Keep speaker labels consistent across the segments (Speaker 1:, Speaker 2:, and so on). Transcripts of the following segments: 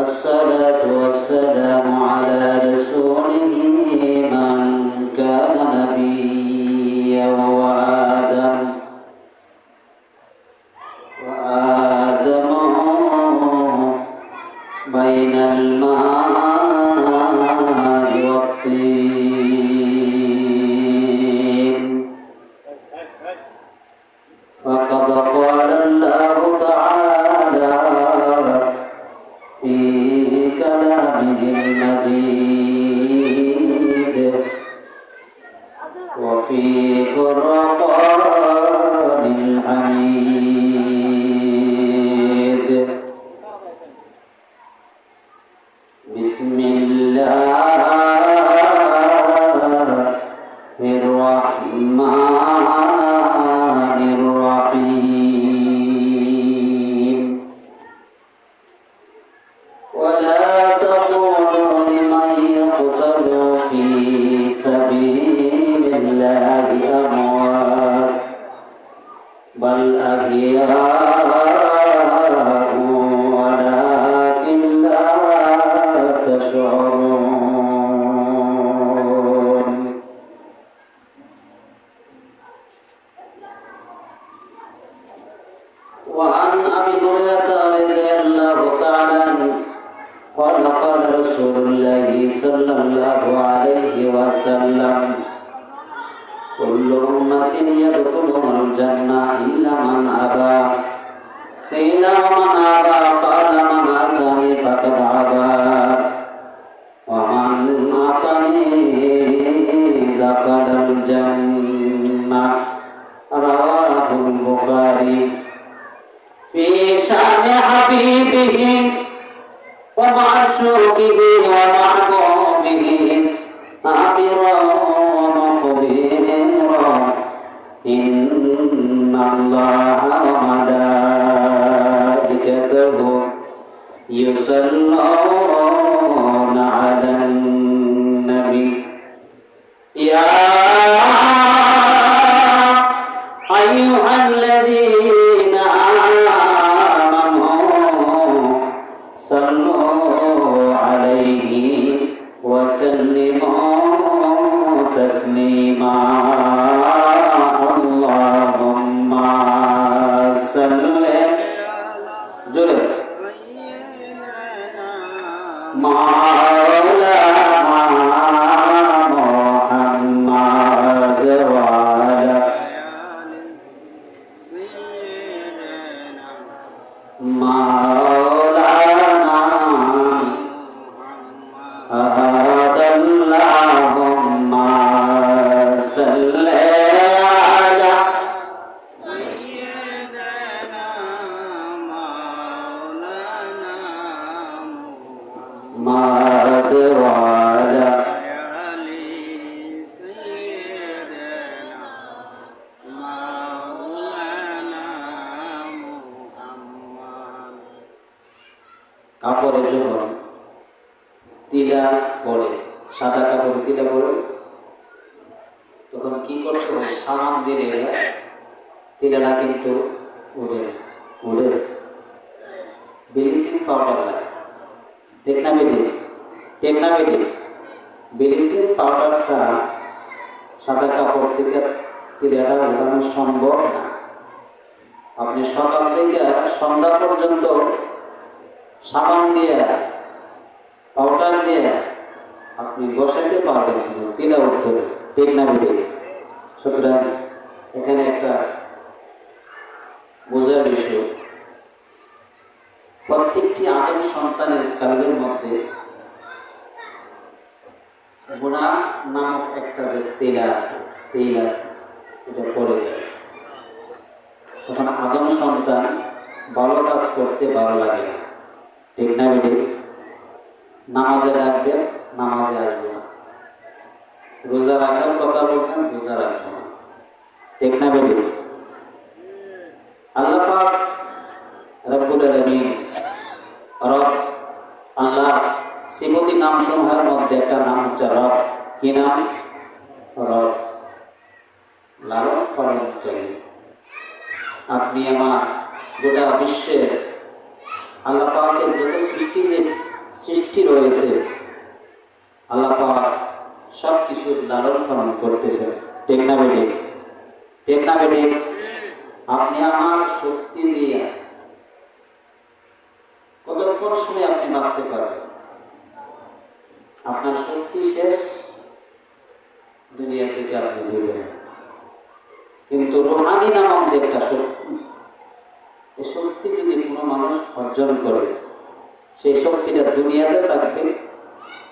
Speaker 1: الصلاة والسلام على وعن أبي هريرة رضي الله تعالى عنه قال قال رسول الله صلى الله عليه وسلم كل أمة يدخلون الجنة إلا من أبى قيل ومن أبى حبيبه ومعشوقه ومحبوبه آمرا مخبرا إن الله وملائكته يصلون তখন কি করতে? হবে সামান দিলে তিলাটা কিন্তু উড়ে উড়ে ব্লিচিং পাউডার লাগে। টেকনা বেটি টেকনা বেটি ব্লিচিং পাউডার ছাড়া সাদা কাপড় থেকে তিলাটা উড়ানো সম্ভব না। আপনি সকাল থেকে সন্ধ্যা পর্যন্ত সাবান দিয়ে, পাউডার দিয়ে আপনি বসাতে পারবেন তিলা উঠবে ঠিক না বেটে সুতরাং এখানে একটা বোঝার বিষয়। প্রত্যেকটি আদম সন্তানের কালের মধ্যে গুণা নামক একটা যে তেল আছে তেল আছে, এটা পড়ে যায়। তখন আদম সন্তান ভালো কাজ করতে ভালো লাগে না। ঠিক না বেটে নামাজে ডাকবে, নামাজে আসবে। রোজা রাখার কথা বলবেন, রোজা রাখবে না ঠিক না বেটে আল্লাহ রব্বুল আলামিন রব, আল্লাহ শ্রীমতী নাম সমূহের মধ্যে একটা নাম হচ্ছে রব। কি নাম? রব। লালন পালনকারী আপনি আমার গোটা বিশ্বের আল্লাহ পাকের যত সৃষ্টি যে সৃষ্টি রয়েছে, আল্লাহ সব কিছুর লালন পালন করতেছেন টেকনাবেটে টেকনাবেটে আপনি আমার শক্তি দিয়ে কতক্ষণ সময় আপনি বাঁচতে পারবেন? আপনার শক্তি শেষ। দুনিয়া থেকে আপনি বিদায় কিন্তু রোহানি নামক যে একটা শক্তি, এই শক্তি যদি কোনো মানুষ অর্জন করে, সেই শক্তিটা দুনিয়াতে থাকবে।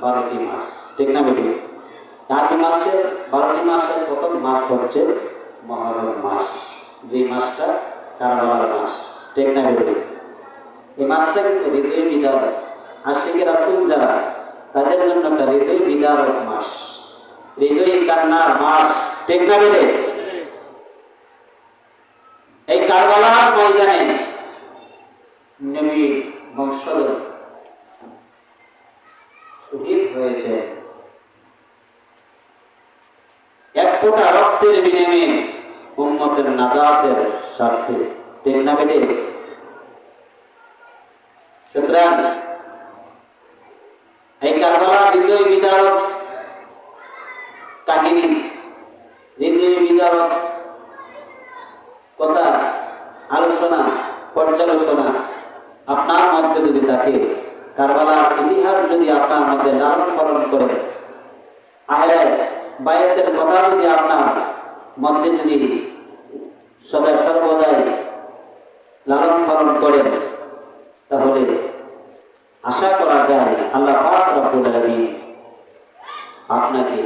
Speaker 1: বারোটি মাস। ঠিক না বেটি? আরবি মাসের বারোটি মাসের প্রথম মাস হচ্ছে মহরম মাস। যে মাসটা? কারাবালার মাস। ঠিক না বেটি? এই মাসটা কিন্তু হৃদয় বিদারক। আশিকে রাসুল যারা, তাদের জন্য একটা হৃদয় বিদারক মাস। হৃদয় কান্নার মাস। ঠিক না বেটি? এই কারবালার ময়দানে নবী বংশধর শহীদ হয়েছে। এক ফোঁটা রক্তের বিনিময়ে উম্মতের নাজাতের স্বার্থে ঠিক না বেটে সুতরাং এই কারবালা হৃদয় বিদারক কাহিনী, হৃদয় বিদারক কথা, আলোচনা, পর্যালোচনা আপনার মধ্যে যদি থাকে কারবালার ইতিহাস যদি আপনার মধ্যে লালন পালন করে আহলে বায়াতের কথা যদি আপনার মধ্যে যদি সদা সর্বদাই লালন পালন করেন তাহলে আশা করা যায় আল্লাহ পাক রব্বুল আলামিন আপনাকে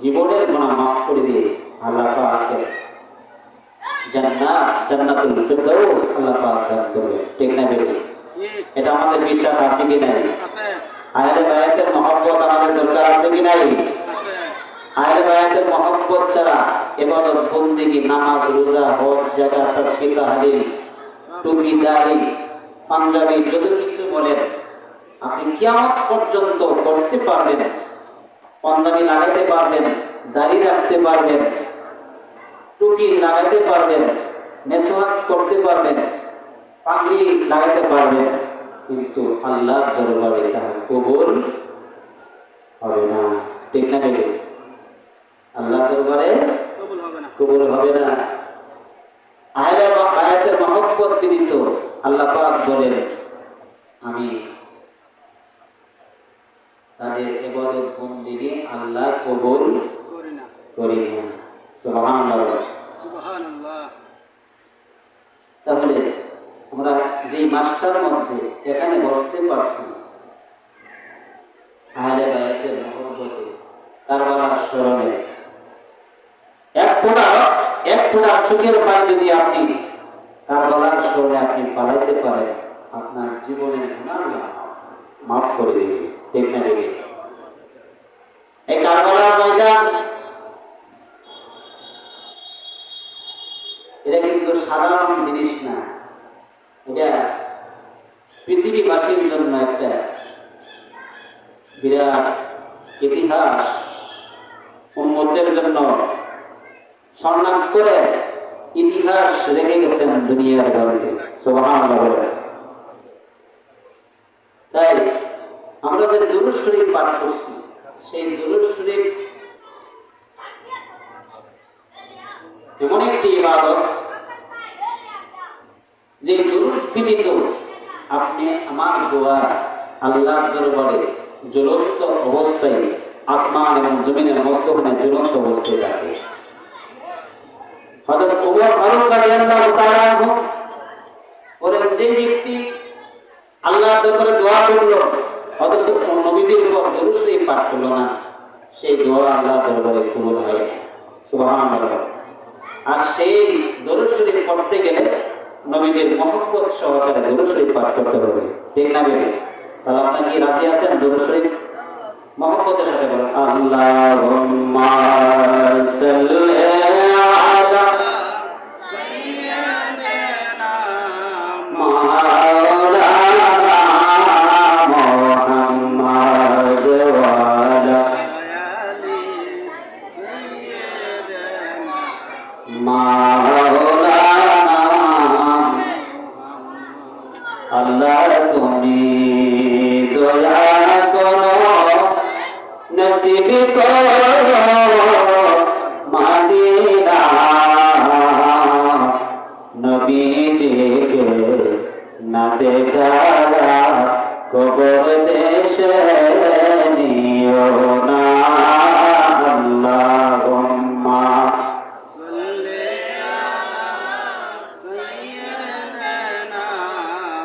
Speaker 1: জীবনের গুণা মাফ করে দিয়ে আল্লাহ পাকের জান্নাত, জান্নাতুল ফিরদাউস আল্লাহ পাক দান করবে। ঠিক এটা আমাদের বিশ্বাস আছে কি নাই? আহলে বায়াতের মহব্বত আমাদের দরকার আছে কি নাই? আহলে বায়াতের মহব্বত ছাড়া এবাদত, বন্দিগি, নামাজ, রোজা, হজ জায়গা তাসবিহ, তাহলিল, টুপি, দাড়ি, পাঞ্জাবি, যত কিছু বলেন, আপনি কিয়ামত পর্যন্ত করতে পারবেন, পাঞ্জাবি লাগাইতে পারবেন, দাড়ি রাখতে পারবেন, টুপি লাগাইতে পারবেন মেসোয়াক করতে পারবেন পাগড়ি লাগাতে পারবেন কিন্তু আল্লাহ দরবারে তাহা কবুল হবে না ঠিক না বেগে আল্লাহ দরবারে কবুল হবে না আহলে বা- আয়াতের মহব্বত বিদিত আল্লাহ পাক বলেন আমি তাদের এবাদত বন্দিকে আল্লাহ কবুল করি না সুবহানাল্লাহ তাহলে আমরা যেই মাসটার মধ্যে এখানে বসতে পারছি আহলে বায়াতের মহব্বতে কারবালার স্মরণে এক ফোঁটা এক ফোঁটা চোখের পানি যদি আপনি কারবালার স্মরণে আপনি পালাইতে পারেন আপনার জীবনের গুণার মাফ করে দেবে ঠিক না দেবে এই কারবালার ময়দান এটা কিন্তু সাধারণ জিনিস না এটা পৃথিবীবাসীর জন্য একটা বিরাট ইতিহাস উন্মতের জন্য স্বর্ণাক করে ইতিহাস রেখে গেছেন দুনিয়ার গল্পে সোহান তাই আমরা যে দুরুদ শরীফ পাঠ করছি সেই দুরুদ শরীফ এমন একটি ইবাদত যে দুরুদ বিদিত আপনি আমার দোয়া আল্লাহর দরবারে জ্বলন্ত অবস্থায় আসমান এবং জমিনের মধ্যখানে জ্বলন্ত অবস্থায় থাকে। পাঠ করল না, সেই দোয়া আল্লাহর দরবারে আর সেই দরুদ শরীফ পড়তে গেলে নবীজির মহব্বত সহকারে দরুদ শরীফ পাঠ করতে হবে। ঠিক না বেবি তাহলে আপনার কি রাজি আছেন দরুদ শরীফ? মহব্বতের সাথে বলেন, আল্লাহুম্মা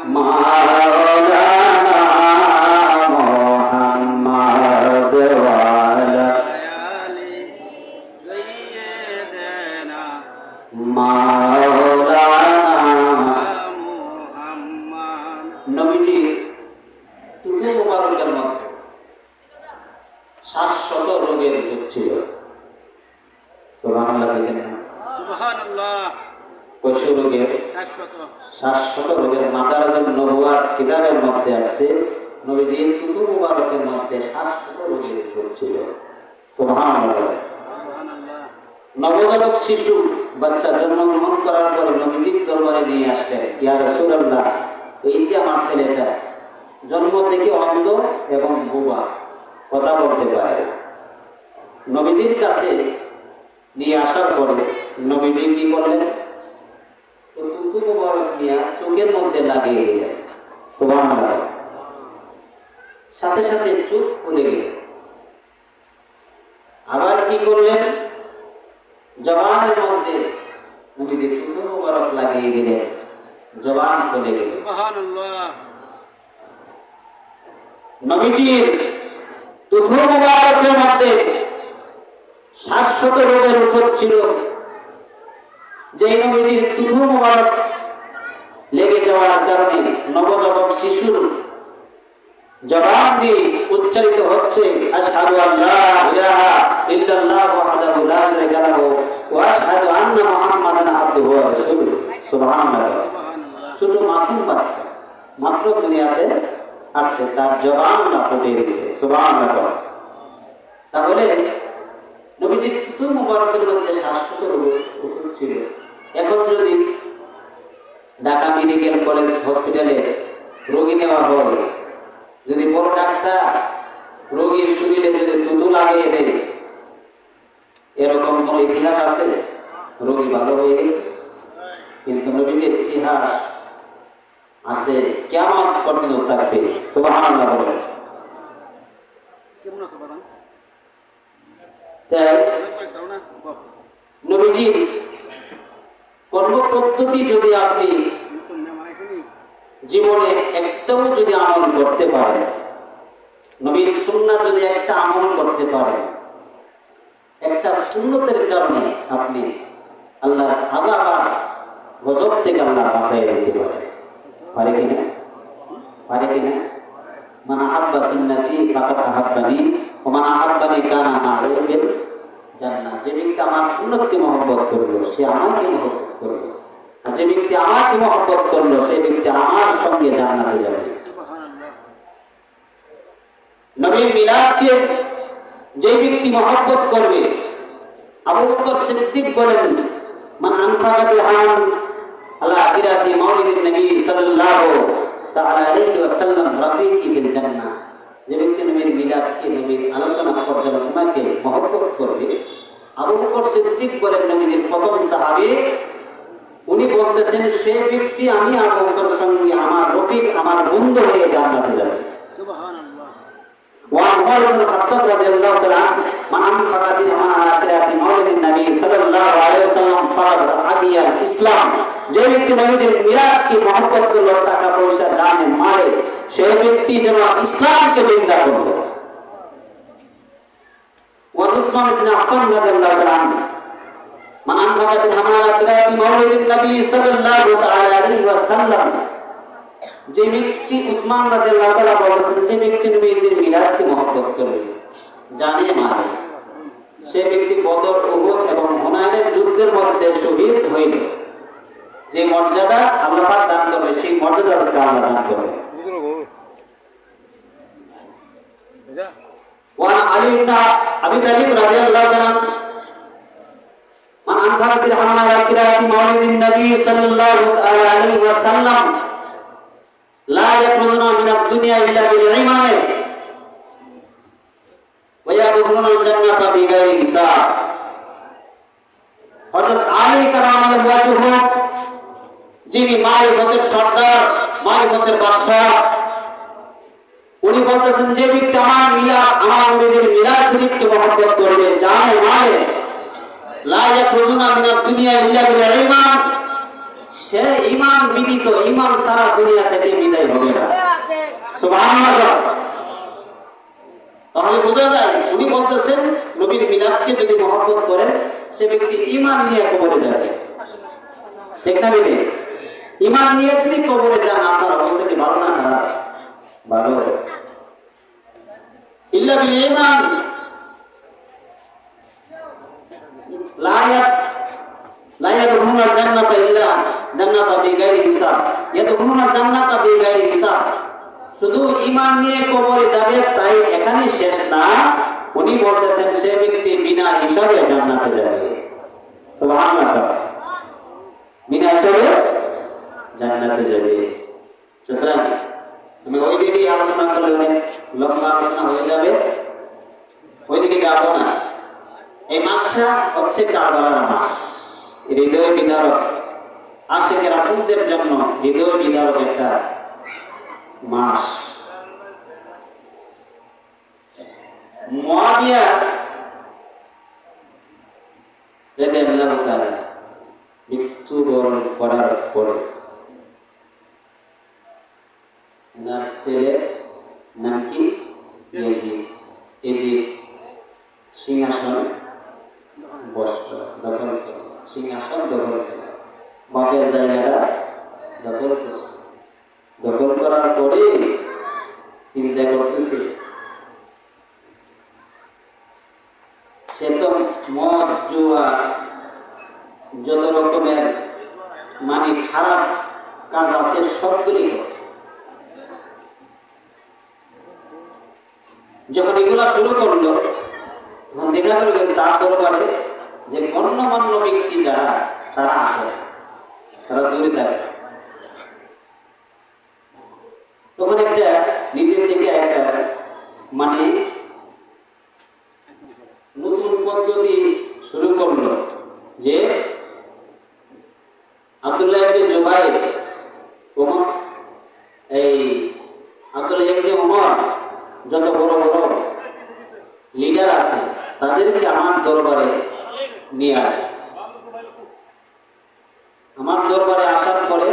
Speaker 1: my নিয়ে আসলেন ইয়া রাসূলুল্লাহ, এই যে আমার ছেলেটা, জন্ম থেকে অন্ধ এবং বোবা, কথা বলতে পারে। নবীজির কাছে নিয়ে আসার পরে নবীজি কি নিয়ে চোখের মধ্যে লাগিয়ে দিলেন। সুবহানাল্লাহ। সাথে সাথে চোখ খুলে গেল। আবার কি করলেন? জবানের মধ্যে নবীজি মোবারক লাগিয়ে দিলেন জবান খুলে গেল নবীজির তুথু মোবারকের মধ্যে শাশ্বত রোগের ওষুধ ছিল। যেই নবীজির তুথু মোবারক লেগে যাওয়ার কারণে নবজাতক শিশুর জবান দিয়ে উচ্চারিত হচ্ছে আশহাদু আল্লাহ ইলাহা ইল্লাল্লাহ ওয়াহদাহু লা শারীকা লাহু। ওয়া আশহাদু আন্না মুহাম্মাদান আবদুহু ওয়া রাসূলুহু। সুবহানাল্লাহ। ছোট মাসুম বাচ্চা, মাত্র দুনিয়াতে আসছে, তার জবান না ফুটে সুবহানাল্লাহ। তাহলে মধ্যে শাশ্বত ওষুধ ছিল। এখন যদি ঢাকা মেডিকেল কলেজ হসপিটালে রোগী নেওয়া হয়, যদি বড় ডাক্তার রোগীর শরীরে যদি তুতু লাগিয়ে দেয় এরকম কোনো ইতিহাস আছে? রোগী ভালো হয়ে গেছে? কিন্তু নবীজির ইতিহাস আছে কেমন পর্যন্ত থাকবে। তাই নবীজির কর্মপদ্ধতি যদি আপনি জীবনে একটাও যদি আমল করতে পারেন নবীর সুন্নাহ যদি একটা আমল করতে পারেন একটা সুন্নতের কারণে আপনি আল্লাহর আজাব আর গজব থেকে আল্লাহ বাঁচাই দিতে পারে পারে কিনা পারে কিনা মান আহাব্বা সুন্নতি ফাকাত আহাব্বানি ও মান আহাব্বানি কানা মারুফিল জান্নাত। যে ব্যক্তি আমার সুন্নতকে মহব্বত করল, সে আমাকে মহব্বত করল। আর যে ব্যক্তি আমাকে মহব্বত করল সেই ব্যক্তি আমার সঙ্গে জান্নাতে যাবে। নবীর মিলাদকে যে ব্যক্তি মহব্বত করবে, আবু বকর সিদ্দিক বলেন, মান আনফাকা দিরহামান আলা কিরাতি মাউলিদিন নবী সাল্লাল্লাহু তাআলা আলাইহি ওয়াসাল্লাম রাফিকি ফিল জান্নাহ। যে ব্যক্তি নবীর মিলাদকে, নবীর আলোচনা পর্যালোচনাকে মহব্বত করবে, আবু বকর সিদ্দিক বলেন নবীজির প্রথম সাহাবী, উনি বলতেছেন, সে ব্যক্তি আমি আবু বকর সঙ্গে আমার রফিক, আমার বন্ধু হয়ে জান্নাতে যাবে। وعن عمر بن الخطاب رضي الله تعالى عنه من أنفق درهما على قراءة مولد النبي صلى الله عليه وسلم فقد عدي الإسلام যে ব্যক্তি নবীজির মিলাদ কি মহব্বত করলো টাকা পয়সা জানে মারে সেই ব্যক্তি যেন ইসলামকে চিন্তা করলো وعن عثمان بن عفان رضي الله تعالى عنه من أنفق درهما على قراءة مولد النبي صلى الله تعالى عليه وسلم যে ব্যক্তি উসমান রাদিয়াল্লাহু তাআলা বলেছেন যে ব্যক্তি নবীজির মিলাদকে মহব্বত করবে জানে মারে সে ব্যক্তি বদর উহুদ এবং হুনায়নের যুদ্ধের মধ্যে শহীদ হইল যে মর্যাদা আল্লাহ পাক দান করবে সেই মর্যাদা তাকে আল্লাহ দান করবে وعن علي بن ابي طالب رضي الله عنه من انفق درهما على قراءة مولد النبي صلى الله تعالى عليه وسلم লা ইয়াখরুজুনা মিনাদ দুনিয়া ইল্লা বিল ঈমানে ওয়া ইয়াদখুলুনাল জান্নাতা বিগাইরি হিসাব। হযরত আলী কারামাল্লাহু ওয়াজহু যিনি মারিফতের সর্দার, মারিফতের বাদশাহ। উনি বলতেছেন, যে ব্যক্তি আমার মিলা আমার নবীজির মিলাদ শরীফকে মহব্বত করবে, জানে মানে। লা ইয়াখরুজুনা মিনাদ দুনিয়া ইল্লা বিল ঈমান সে ঈমান বিদিত ঈমান সারা দুনিয়া থেকে বিদায় হবে না। তাহলে বোঝা যায়, উনি বলতেছেন, নবীর মিলাদকে যদি মহব্বত করেন, সে ব্যক্তি ঈমান নিয়ে কবরে যাবে। ঠিক না বেটে? ঈমান নিয়ে যদি কবরে যান, আপনার অবস্থা কি ভালো না খারাপ? ভালো। ইল্লা বিল ঈমান লা ইয়াত লা ইয়াদখুলুনা জান্নাতা ইল্লা জান্নাতা বিগাইরি হিসাব। ইয়াদখুলুনা জান্নাতা বিগাইরি হিসাব। শুধু ঈমান নিয়ে কবরে যাবে, তাই এখানে শেষ না। উনি বলতেছেন, সে ব্যক্তি বিনা হিসাবে জান্নাতে যাবে। সুবহানাল্লাহ। বিনা হিসাবে জান্নাতে যাবে। সুতরাং আমি ওই দিকেই আলোচনা করলে অনেক লম্বা আলোচনা হয়ে যাবে। ওইদিকে যাব না। এই মাসটা হচ্ছে কারবালার মাস। হৃদয় বিদারক। আশেখের রাসুলদের জন্য হৃদয় বিদারক একটা মাস। মৃত্যুবরণ করার পরে ওনার নাম কি? সিংহাসন বসত দখল সিংহাসন দখল করল বাপের জায়গাটা দখল করছে দখল করার পরে চিন্তা করতেছে, সে তো মদ, জুয়া, যত রকমের মানে খারাপ কাজ আছে সবগুলি যখন এগুলা শুরু করল, তখন দেখা যে তার দরবারে যে গণ্যমান্য ব্যক্তি যারা, তারা আসে না। তারা দূরে থাকে তখন একটা নিজে থেকে একটা মানে নতুন পদ্ধতি শুরু করল যে আব্দুল্লাহ ইবনে ওমর, এই আব্দুল্লাহ ইবনে ওমর যত বড় বড় লিডার আছে, তাদেরকে আমার দরবারে নিয়ে আমার দরবারে আসার পরে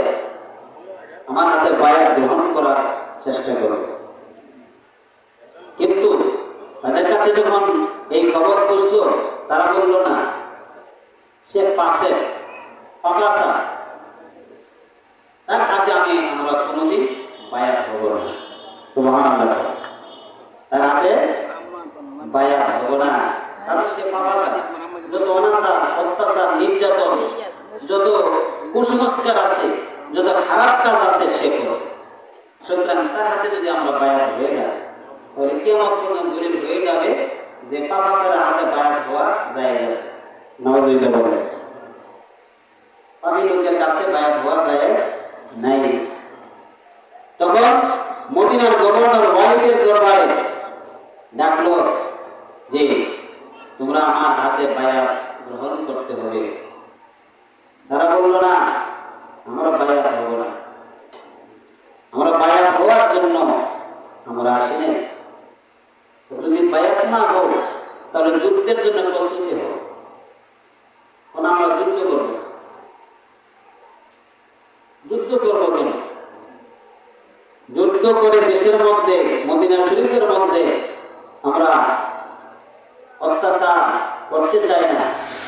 Speaker 1: আমার হাতে বায়াত গ্রহণ করার চেষ্টা করো কিন্তু তাদের কাছে যখন এই খবর বুঝলো তারা বলল না সে পাশে পাপাসা তার হাতে আমি আমরা কোনোদিন বায়াত হব না সুবহানাল্লাহ তার হাতে বায়াত হব না কারণ সে পাপাসা যত অনাচার অত্যাচার নির্যাতন যত কুসংস্কার আছে যত খারাপ কাজ আছে সে করে হাতে যদি আমরা বায়াত হয়ে যাই, তাহলে কেমন পর্যন্ত দূরে হয়ে যাবে যে পাপাসার হাতে বায়াত হওয়া যায় আছে। নওয়াজুল্লাহ বলে পাপি লোকের কাছে বায়াত হওয়া যায় নাই। তখন মদিনার গভর্নর ওয়ালিদের দরবারে ডাকলো যে, তোমরা আমার হাতে বায়াত গ্রহণ করতে হবে। তারা বলল, না আমরা বায়াত হব না আমরা বায়াত হওয়ার জন্য আমরা আসিনি যদি বায়াত না হও, তাহলে যুদ্ধের জন্য প্রস্তুতি হও। কারণ আমরা যুদ্ধ করব। যুদ্ধ করব কেন? যুদ্ধ করে দেশের মধ্যে, মদিনা শরীফের মধ্যে আমরা অত্যাচার করতে চাই না।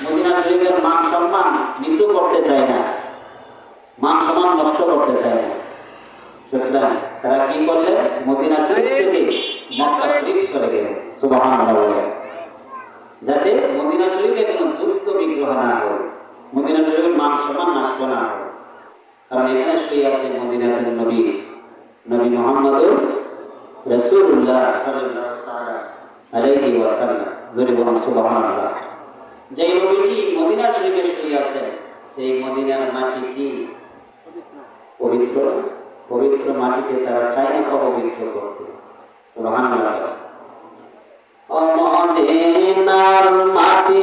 Speaker 1: মদিনা শরীফের মান সম্মান নিচু করতে চাই না। মান সম্মান নষ্ট করতে চাই না। সুতরাং তারা কি করলেন মদিনা শরীফ থেকে মক্কা শরীফ চলে গেলেন। সুবহানাল্লাহ। যাতে মদিনা শরীফে কোনো যুদ্ধ বিগ্রহ না হয় মদিনা শরীফের মান সম্মান নষ্ট না হয়। কারণ এখানে শুয়ে আছে মদিনাতুল নবী নবী মোহাম্মদুর রাসূলুল্লাহ সাল্লাল্লাহু তাআলা আলাইহি ওয়াসাল্লাম। জোরে বলুন সুবহানাল্লাহ। যেই নবীটি মদিনা শরীফে শুয়ে আছেন সেই মদিনার মাটি কি? পবিত্র পবিত্র মাটিতে তারা চাইলে অপবিত্র করতে। সুবহানাল্লাহ। অমদিনার মাটি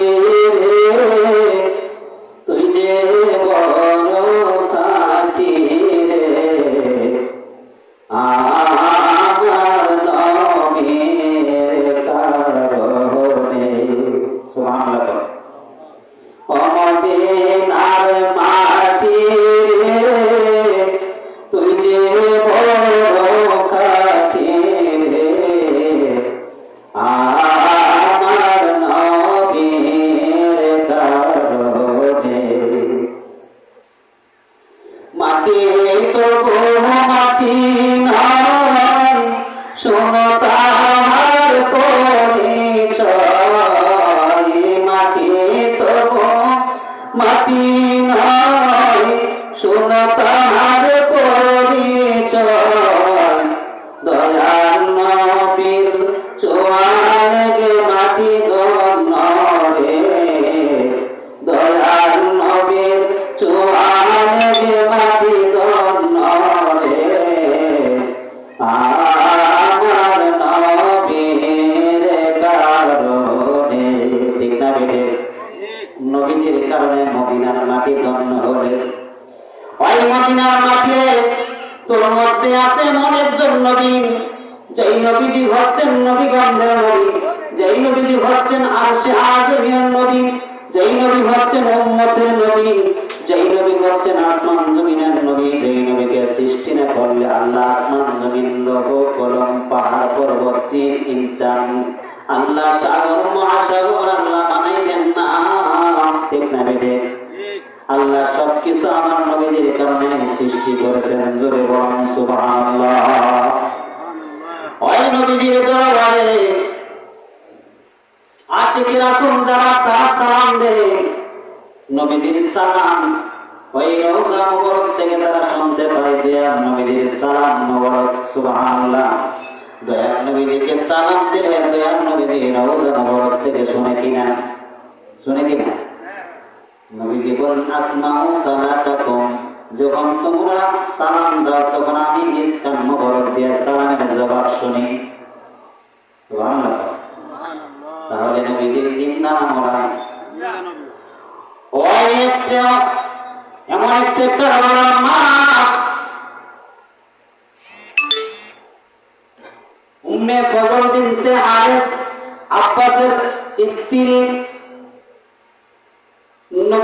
Speaker 1: রে। মাটি তো মাটি নাই। শোনো মদিনার মাঠে, তোর মধ্যে আছে অনেকজন নবী যেই নবীজি হচ্ছেন নবীগন্ধের নবী, যেই নবীজি হচ্ছেন আর সে আজমের নবী, যেই নবী হচ্ছেন উম্মতের নবী, যেই নবী হচ্ছেন আসমান জমিনের নবী, যেই নবীকে সৃষ্টি না করলে আল্লাহ আসমান জমিন লোহ, কলম, পাহাড়, পর্বত, চীন ইনচান আল্লাহ সাগর, মহাসাগর, আল্লাহ বানাই দেন না। ঠিক না বেটে আল্লাহ সবকিছু আমার নবীজির কারণে সৃষ্টি করেছেন। জোরে বলুন নবীজির সালাম ওই থেকে তারা শুনতে দিলে দয়ার নবীজি রওজা মুবারক থেকে শুনে কিনা? শুনে কিনা? নবীজি বলেন আসমাউ সালাতাকুম। যখন তোমরা সালাম দাও, তখন আমি নিজ কান মোবারক দিয়ে সালামের জবাব শুনি। তাহলে নবীজির জিন্দা না মরা। ওই একটা, এমন একটা কারবালার মাস উম্মে ফজল বিনতে আব্বাসের স্ত্রী no